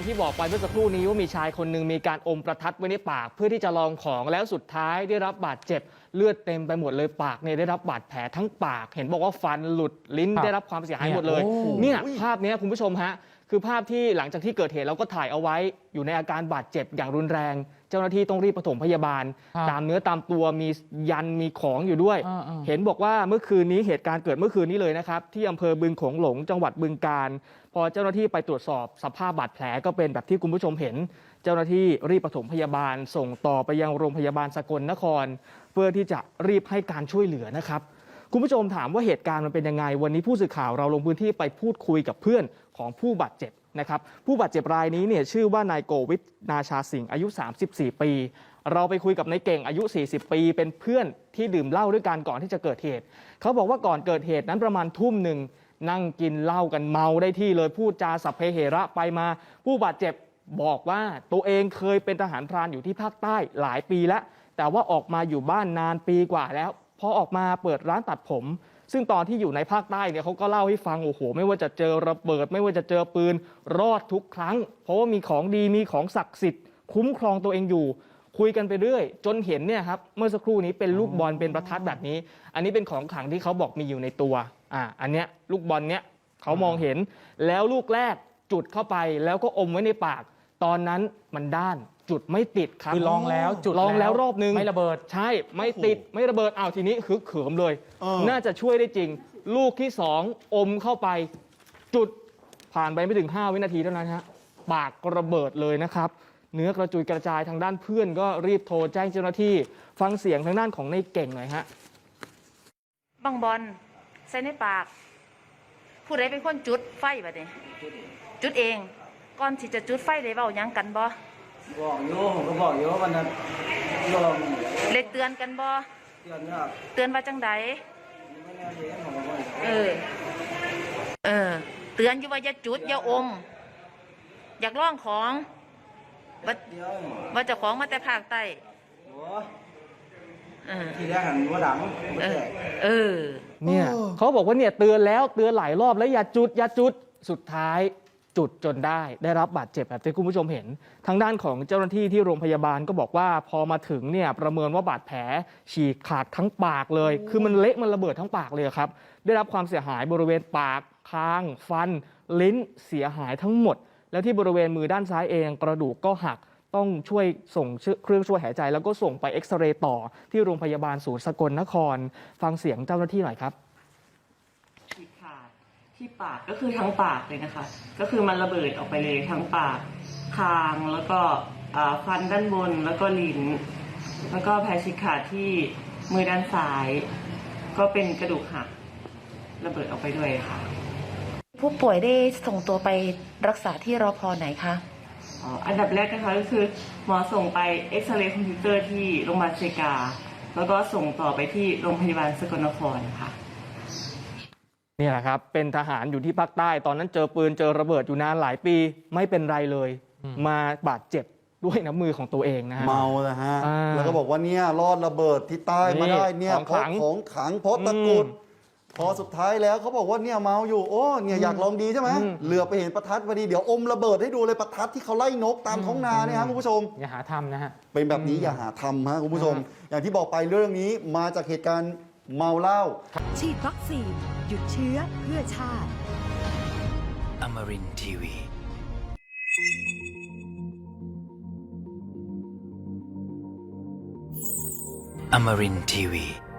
การณ์ที่บอกไปเมื่อสักครู่นี้ว่ามีชายคนหนึ่งมีการอมประทัดไว้ในปาก เพื่อที่จะลองของแล้วสุดท้ายได้รับบาดเจ็บเลือดเต็มไปหมดเลยปากเนี่ยได้รับบาดแผลทั้งปาก เห็นบอกว่าฟันหลุดลิ้นครับได้รับความเสียหายหมดเลยโอ้เนี่ยภาพเนี้ยคุณผู้ชมฮะ คือภาพที่หลังจากที่เกิดเหตุเราก็ถ่ายเอาไว้อยู่ในอาการบาดเจ็บอย่างรุนแรง เจ้าหน้าที่ต้องรีบปฐมพยาบาลครับตามเนื้อตามตัวมียันมีของอยู่ด้วยอ่าๆเห็นบอกว่าเมื่อคืนนี้เหตุการณ์เกิดเมื่อคืนนี้เลยนะครับ ที่อำเภอบึงโขงหลง จังหวัดบึงการ พอเจ้าหน้าที่ไปตรวจสอบสภาพบาดแผลก็เป็นแบบที่คุณผู้ชมเห็น เจ้าหน้าที่รีบปฐมพยาบาล ส่งต่อไปยังโรงพยาบาลสกลนคร เพื่อที่จะรีบให้การช่วยเหลือนะครับ คุณผู้ชมถามว่าเหตุการณ์มันเป็นยังไง วันนี้ผู้สื่อข่าวเราลงพื้นที่ไปพูดคุยกับเพื่อนของผู้บาดเจ็บนะครับผู้บาดเจ็บรายนี้เนี่ยชื่อว่านายโกวิทนาชาสิงห์อายุ 34 ปี เราไปคุยกับนายเก่งอายุ 40 ปี เป็นเพื่อนที่ดื่มเหล้าด้วยกันก่อนที่จะเกิดเหตุ เขาบอกว่าก่อนเกิดเหตุนั้นประมาณทุ่มหนึ่งนั่งกินเหล้ากันเมาได้ที่เลยพูดจาสัพเพเหระไปมา ผู้บาดเจ็บบอกว่าตัวเองเคยเป็นทหารพรานอยู่ที่ภาคใต้หลายปีแล้ว แต่ว่าออกมาอยู่บ้านนานปีกว่าแล้ว พอออกมาเปิดร้านตัดผม ซึ่งตอนที่อยู่ในภาคใต้เนี่ยเขาก็เล่าให้ฟังโอ้โหไม่ว่าจะเจอระเบิด ไม่ว่าจะเจอปืนรอดทุกครั้ง เพราะว่ามีของดีมีของศักดิ์สิทธิ์คุ้มครองตัวเองอยู่ คุยกันไปเรื่อย จนเห็นเนี่ยครับเมื่อสักครู่นี้เป็นลูกบอลเป็นประทัดแบบนี้ อันนี้เป็นของขลังที่เขาบอกมีอยู่ในตัวอ่าอันเนี้ยลูกบอลเนี้ยเขามองเห็นแล้วลูกแรกจุดเข้าไปแล้วก็อมไว้ในปาก ตอนนั้นมันด้าน จุดไม่ติดครับคือลองแล้วจุดลองแล้วรอบนึงไม่ระเบิด ใช่ไม่ติดไม่ระเบิดอ้าวทีนี้ฮึกเขิมเลย เออ น่าจะช่วยได้จริง ลูกที่สองอมเข้าไป จุดผ่านไปไม่ถึง 5 วินาทีเท่านั้นฮะปากก็ระเบิดเลยนะครับ เนื้อกระจุยกระจายทางด้านเพื่อนก็รีบโทรแจ้งเจ้าหน้าที่ ฟังเสียงทางด้านของในเก่งหน่อยฮะ บังบอลใส่ในปาก ผู้ใดเป็นคนจุดไฟบัดนี้จุดเองก่อนที่จะจุดไฟได้เว้าหยังกันบ่ บอกโยผมก็บอกโยวันนั้นยอมเล็กเตือนกันบ่เตือนว่าเตือนว่าจังใดไม่แน่เลี้ยงผมก็บอกเออ เออ เตือนอยู่ว่าอย่าจุดอย่าอม อยากลองของว่าเดียวว่าเจะของมาแต่ภาคใต้โอ้เออทีแรกหันว่าดังไม่เอแตอกเออ เนี่ยเขาบอกว่าเนี่ยเตือนแล้วเตือนหลายรอบแล้วอย่าจุดอย่าจุดสุดท้าย จุดจนได้ได้รับบาดเจ็บแบบที่คุณผู้ชมเห็น ทางด้านของเจ้าหน้าที่ที่โรงพยาบาลก็บอกว่าพอมาถึงเนี่ยประเมินว่าบาดแผลฉีกขาดทั้งปากเลย คือมันเละมันระเบิดทั้งปากเลยครับ ได้รับความเสียหายบริเวณปากคาง ฟัน ลิ้นเสียหายทั้งหมด แล้วที่บริเวณมือด้านซ้ายเอง กระดูกก็หักต้องช่วยส่งเครื่องช่วยหายใจ แล้วก็ส่งไปเอ็กซเรย์ต่อที่โรงพยาบาลศูนย์สกลนคร ฟังเสียงเจ้าหน้าที่หน่อยครับฉีกขาด ที่ปากก็คือทั้งปากเลยนะคะ ก็คือมันระเบิดออกไปเลยทั้งปากคางแล้วก็อ่าฟันด้านบนแล้วก็ลิ้นแล้วก็แผลฉีกขาดที่มือด้านซ้าย ก็เป็นกระดูกหักระเบิดออกไปด้วยค่ะ ผู้ป่วยได้ส่งตัวไปรักษาที่รอพอไหนคะอ๋ออันดับแรกนะคะก็คือหมอส่งไปเอ็กซเรย์คอมพิวเตอร์ที่โรงพยาบาลเซกา แล้วก็ส่งต่อไปที่โรงพยาบาลสกลนครค่ะ นี่แหละครับ เป็นทหารอยู่ที่ภาคใต้ ตอนนั้นเจอปืนเจอระเบิดอยู่นานหลายปี ไม่เป็นไรเลย มาบาดเจ็บด้วยน้ำมือของตัวเองนะฮะ เมานะฮะ อ่าแล้วก็บอกว่าเนี่ยรอดระเบิดที่ใต้มาได้เนี่ยของเพขลัราะงของขลังเพราะตะกรุด อืมพอสุดท้ายแล้วเขาบอกว่าเนี่ยเมาอยู่โอ้เนี่ยอยากลองดีใช่ไหมอืม เหลือไปเห็นประทัดพอดีเดี๋ยวอมระเบิดให้ดูเลยประทัดที่เขาไล่นกตามท้องนาเนี่ยฮะคุณผู้ชม อย่าหาทำนะฮะ เป็นแบบนี้อย่าหาทำฮะคุณผู้ชม อย่างที่บอกไปเรื่องนี้มาจากเหตุการณ์ เมาเหล้า ฉีดวัคซีน หยุดเชื้อเพื่อชาติ Amarin Tiwi. Amarin Tiwi.